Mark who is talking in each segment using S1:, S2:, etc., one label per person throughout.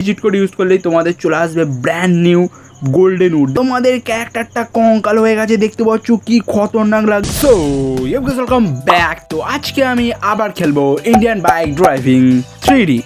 S1: Visit code use করলেই তোমাদের চলে আসবে ব্র্যান্ড নিউ গোল্ডেন উড তোমাদের ক্যারেক্টারটা কঙ্কাল হয়ে গেছে, দেখতে পাচ্ছ কি খতরনাক লাগছে সো ওয়েলকাম ব্যাক তো আজকে আমি আবার খেলব Indian bike driving three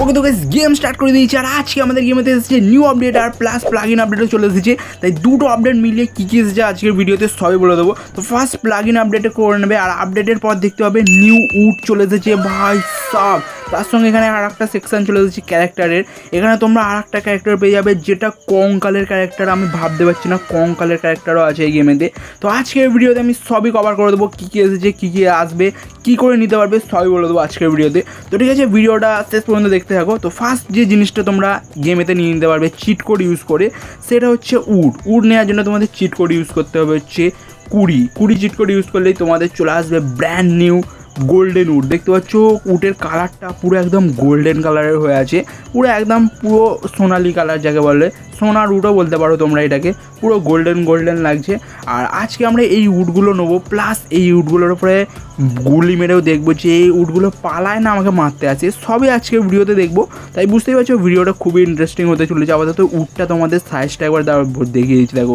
S1: okay তো গেম স্টার্ট করে দিয়েছি, আর আজকে আমাদের গেমেতে এসেছে নিউ আপডেট আর প্লাস প্লাগ ইন আপডেটও চলে এসেছে। তাই দুটো আপডেট মিলিয়ে কী কী এসেছে আজকের ভিডিওতে সবই বলে দেবো। তো ফার্স্ট প্লাগ ইন আপডেটে করে নেবে, আর আপডেটের পর দেখতে হবে নিউ উড চলে এসেছে। ভাই সাব তার সঙ্গে এখানে আর একটা সেকশন চলে এসেছে ক্যারেক্টারের এখানে তোমরা আর একটা ক্যারেক্টার পেয়ে যাবে, যেটা কঙ্কালের ক্যারেক্টার আমি ভাবতে পারছি না কঙ্কালের ক্যারেক্টারও আছে এই গেমেতে তো আজকের ভিডিওতে আমি সবই কভার করে দেবো, কী কী এসেছে, কী কী আসবে, কী করে নিতে পারবে, সবই বলে দেবো আজকের ভিডিওতে তো ঠিক আছে ভিডিওটা শেষ পর্যন্ত দেখতে থাকো। তো ফার্স্ট যে জিনিসটা তোমরা গেমেতে নিয়ে নিতে পারবে চিট কোড ইউজ করে, সেটা হচ্ছে উড উড নেওয়ার জন্য তোমাদের চিট কোড ইউজ করতে হবে হচ্ছে কুড়ি। কুড়ি চিট কোড ইউজ করলেই তোমাদের চলে আসবে ব্র্যান্ড নিউ গোল্ডেন উড দেখতে পাচ্ছ? উটের কালারটা পুরো একদম গোল্ডেন কালারের হয়ে আছে। পুরো একদম পুরো সোনালি কালার যাকে বলে। সোনার উডও বলতে পারো তোমরা এটাকে। পুরো গোল্ডেন গোল্ডেন লাগছে। আর আজকে আমরা এই উডগুলো নেব। প্লাস এই উডগুলোর উপরে গুলি মেরেও দেখব যে এই উডগুলো পালায় না আমাকে মারতে আছে সবই আজকে ভিডিওতে দেখব। তাই বুঝতেই পারছ, ভিডিওটা খুবই ইন্টারেস্টিং হতে চলেছে। আপাতত উটটা তোমাদের সাইজটা একবার দেখিয়ে দিচ্ছি। দেখো,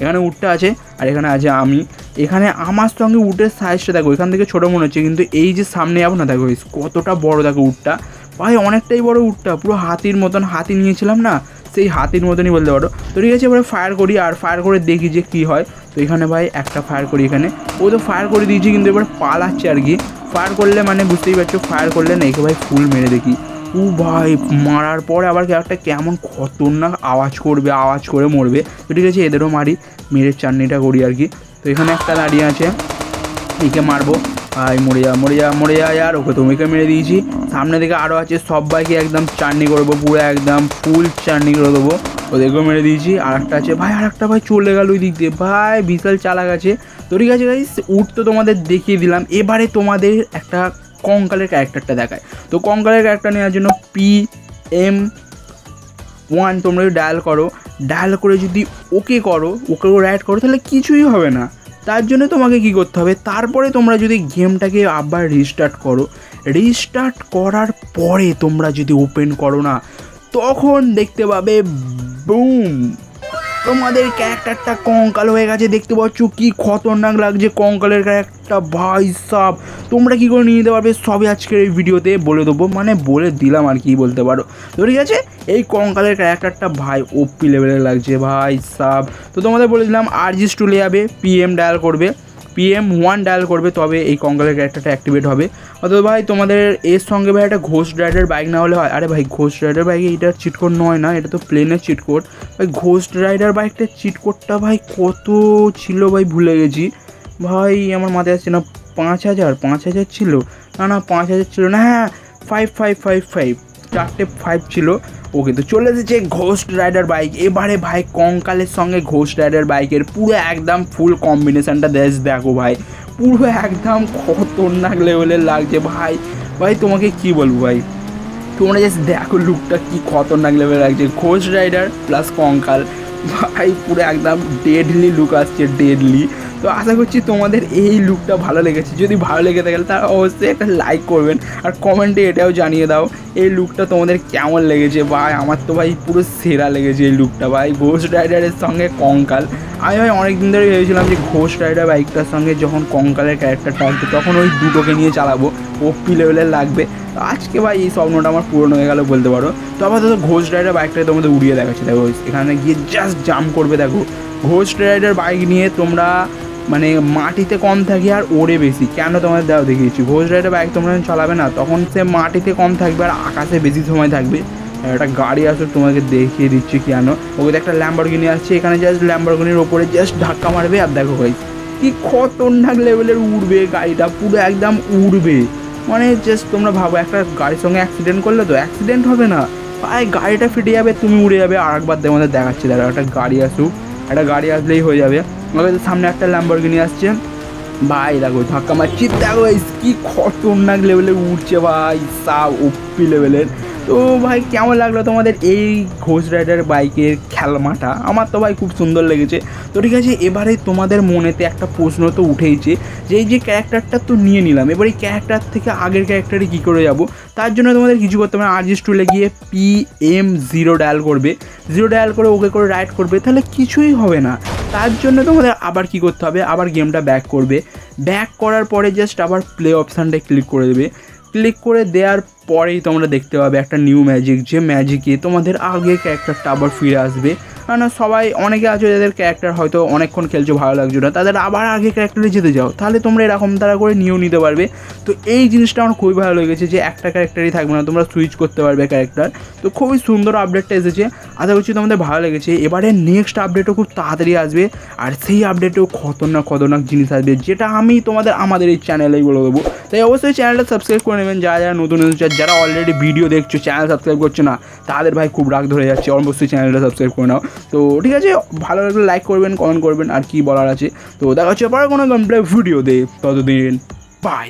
S1: এখানে উটটা আছে। আর এখানে আছে আমি। এখানে আমার সঙ্গে উটের সাইজটা দেখো, এখান থেকে ছোটো মনে হচ্ছে, কিন্তু এই যে সামনে যাব না, দেখো কতটা বড় দেখো উটটা। ভাই, অনেকটাই বড় উটটা, পুরো হাতির মতন, হাতি নিয়েছিলাম না? সেই হাতির মতনই বলতে পারো। তো ঠিক আছে, এবারে ফায়ার করি আর ফায়ার করে দেখি যে কী হয়। তো এখানে ভাই একটা ফায়ার করি এখানে। ও তো ফায়ার করে দিয়েছি, কিন্তু এবার পালাচ্ছে আর কি। ফায়ার করলে মানে বুঝতেই পারছ ফায়ার করলে না একে ভাই ফুল মেরে দেখি। ও ভাই, মারার পরে আবার একটা কেমন খতরনাক আওয়াজ করবে, আওয়াজ করে মরবে। তো ঠিক আছে এদেরও মারি, মেরে চাটনিটা করি আর কি। তো এখানে একটা দাঁড়িয়ে আছে, একে মারবো। ভাই মরে যা মরে যা মরে যা আর ওকে তুমিকে মেরে দিয়েছি। সামনে থেকে আরও আছে, সবাইকে একদম চাটনি করব পুরো একদম ফুল চাটনি করে দেবো। ওদেরকেও মেরে দিয়েছি। আর একটা আছে, ভাই আর একটা ভাই চলে গেল ওই দিক দিয়ে। ভাই, বিশাল চালাক আছে। তো ঠিক আছে গাইস উঠ তো তোমাদের দেখিয়ে দিলাম। এবারে তোমাদের একটা কঙ্কালের ক্যারেক্টারটা দেখায়। তো কঙ্কালের ক্যারেক্টার নেওয়ার জন্য পি এম ওয়ান তোমরা যদি ডায়াল করো ডায়াল করে যদি ওকে করো ওকে রাইড করো, তাহলে কিছুই হবে না। তার জন্য তোমাকে কি করতে হবে? তারপরে তোমরা যদি গেমটাকে আবার রিস্টার্ট করো রিস্টার্ট করার পরে তোমরা যদি ওপেন করো না, তখন দেখতে পাবে বুম তোমাদের ক্যারেক্টারটা কঙ্কাল হয়ে গেছে, দেখতে পাচ্ছ কি খতরনাক লাগছে। কঙ্কালের ক্যারেক্টার ভাই সাপ তোমরা কি করে নিয়ে নিতে পারবে? সবই আজকের এই ভিডিওতে বলে দেবো। মানে বলে দিলাম আর কি বলতে পারো। তো ঠিক আছে, এই কঙ্কালের ক্যারেক্টারটা ভাই ওপি লেভেলের লাগছে, ভাই সাব। তো তোমাদের বলে দিলাম আর জি স্টুলে যাবে পিএম ডায়াল করবে। পিএম ওয়ান ডায়াল করবে, তবে এই কঙ্কালের ক্যারেক্টারটা অ্যাক্টিভেট হবে। অথবা ভাই, তোমাদের এর সঙ্গে ভাই একটা ঘোষ রাইডার বাইক না হলে হয়। আরে ভাই ঘোষ রাইডার বাইক এটার চিটকোড নয় না, এটা তো প্লেনের চিটকোড ভাই ঘোষ রাইডার বাইকটার চিটকোডটা ভাই কত ছিল ভাই, ভুলে গেছি। ভাই, আমার মাথায় আসছে না, পাঁচ হাজার পাঁচ হাজার ছিল। না না, পাঁচ হাজার ছিল না হ্যাঁ ফাইভ ফাইভ ফাইভ ফাইভ চারটে ফাইভ ছিল। ওকে তো চলে এসেছে ঘোস্ট রাইডার বাইক এবারে ভাই, কঙ্কালের সঙ্গে ঘোস্ট রাইডার বাইকের পুরো একদম ফুল কম্বিনেশানটা দেশ দেখো ভাই। পুরো একদম খতরনাক লেভেলের লাগছে ভাই। ভাই, তোমাকে কি বলব ভাই? তোমরা জাস্ট দেখো লুকটা কি খতরনাক লেভেল লাগছে। ঘোষ রাইডার প্লাস কঙ্কাল। ভাই, পুরো একদম ডেডলি লুক আসছে ডেডলি তো আশা করছি তোমাদের এই লুকটা ভালো লেগেছে। যদি ভালো লেগে থাকে, তাহলে অবশ্যই একটা লাইক করবেন আর কমেন্টে এটাও জানিয়ে দাও, এই লুকটা তোমাদের কেমন লেগেছে? ভাই, আমার তো ভাই পুরো সেরা লেগেছে এই লুকটা ভাই। ঘোষ রাইডারের সঙ্গে কঙ্কাল। আমি ভাই অনেক দিন ধরে ভেবেছিলাম যে ঘোষ রাইডার বাইকটার সঙ্গে যখন কঙ্কালের ক্যারেক্টারটা আসবে, তখন ওই দুটোকে নিয়ে চালাবো। ওপি লেভেলের লাগবে। আজকে ভাই এই স্বপ্নটা আমার পূরণ হয়ে গেল বলতে পারো। তো আপাতত ঘোষ রাইডার বাইকটাকে তোমাদের উড়িয়ে দেখাচ্ছে। দেখো, এখানে গিয়ে জাস্ট জাম্প করবে, দেখো। ঘোষ রাইডার বাইক নিয়ে তোমরা মানে মাটিতে কম থাকে আর ওড়ে বেশি। কেন তোমাদের দেওয়া দেখিয়েছি ঘোষ রাইডার বাইক তোমরা যখন চালাবে না, তখন সে মাটিতে কম থাকবে আর আকাশে বেশি সময় থাকবে। একটা গাড়ি আসুক তোমাকে দেখিয়ে দিচ্ছি কেন? ওকে একটা ল্যাম্বরগিনি আসছে, এখানে জাস্ট ল্যাম্বরগিনির ওপরে জাস্ট ধাক্কা মারবে। আর দেখো ভাই, কি খতরনাক লেভেলের উড়বে গাড়িটা, পুরো একদম উড়বে। মানে জাস্ট তোমরা ভাবো, একটা গাড়ির সঙ্গে অ্যাক্সিডেন্ট করলে তো অ্যাক্সিডেন্ট হবে না। ভাই গাড়িটা ফিটে যাবে, তুমি উড়ে যাবে আর একবার তোমাদের দেখাচ্ছি। দাদা একটা গাড়ি আসুক, একটা গাড়ি আসলেই হয়ে যাবে। আমাদের সামনে একটা ল্যাম্বরগিনি আসছে। ভাই, দেখো, ধাক্কা মারছি। দেখো কি খতরনাক লেভেলে উঠছে ভাই সা ওপি লেভেলের তো ভাই, কেমন লাগল তোমাদের এই ঘোষ রাইডার বাইকের খেলমাটা আমার তো ভাই খুব সুন্দর লেগেছে। তো ঠিক আছে, এবারে তোমাদের মনেতে একটা প্রশ্ন তো উঠেইছে যে এই যে ক্যারেক্টারটা তো নিয়ে নিলাম, এবার এই ক্যারেক্টার থেকে আগের ক্যারেক্টারে কী করে যাব? তার জন্য তোমাদের কিছু করতে হবে আরজিস টুলে গিয়ে পি এম জিরো ডায়াল করবে। জিরো ডায়াল করে ওকে করে রাইড করবে, তাহলে কিছুই হবে না। তার জন্য তোমাদের আবার কি করতে হবে? আবার গেমটা ব্যাক করবে। ব্যাক করার পরে জাস্ট আবার প্লে অপশানটায় ক্লিক করে দেবে। ক্লিক করে দেওয়ার পরেই তোমরা দেখতে পাবে একটা নিউ ম্যাজিক যে ম্যাজিকে তোমাদের আগে ক্যারেক্টারটা আবার ফিরে আসবে। কারণ সবাই অনেকে আছে যাদের ক্যারেক্টার হয়তো অনেকক্ষণ খেলছো ভালো লাগছে না। তাদের আবার আগে ক্যারেক্টারে যেতে যাও। তাহলে তোমরা এরকম তারা করে নিয়েও নিতে পারবে। তো এই জিনিসটা আমার খুবই ভালো লেগেছে যে একটা ক্যারেক্টারই থাকবে না তোমরা সুইচ করতে পারবে ক্যারেক্টার তো খুবই সুন্দর আপডেটটা এসেছে। আশা করছি তোমাদের ভালো লেগেছে। এবারে নেক্সট আপডেটও খুব তাড়াতাড়ি আসবে। আর সেই আপডেটেও খতরনাক খতরনাক জিনিস আসবে যেটা আমি তোমাদের আমাদের এই চ্যানেলেই বলে দেবো। তাই অবশ্যই চ্যানেলটা সাবস্ক্রাইব করে নেবেন। যারা যারা নতুন চায়, যারা অলরেডি ভিডিও দেখছ চ্যানেল সাবস্ক্রাইব করছ না তাদের ভাই খুব রাগ ধরে যাচ্ছে। অবশ্যই চ্যানেলটা সাবস্ক্রাইব করে নাও। তো ঠিক আছে, ভালো লাগলে লাইক করবেন কমেন্ট করবেন আর কি বলার আছে। তো দেখা হচ্ছে পরে কোনো কমপ্লেন ভিডিও দে ততদিন বাই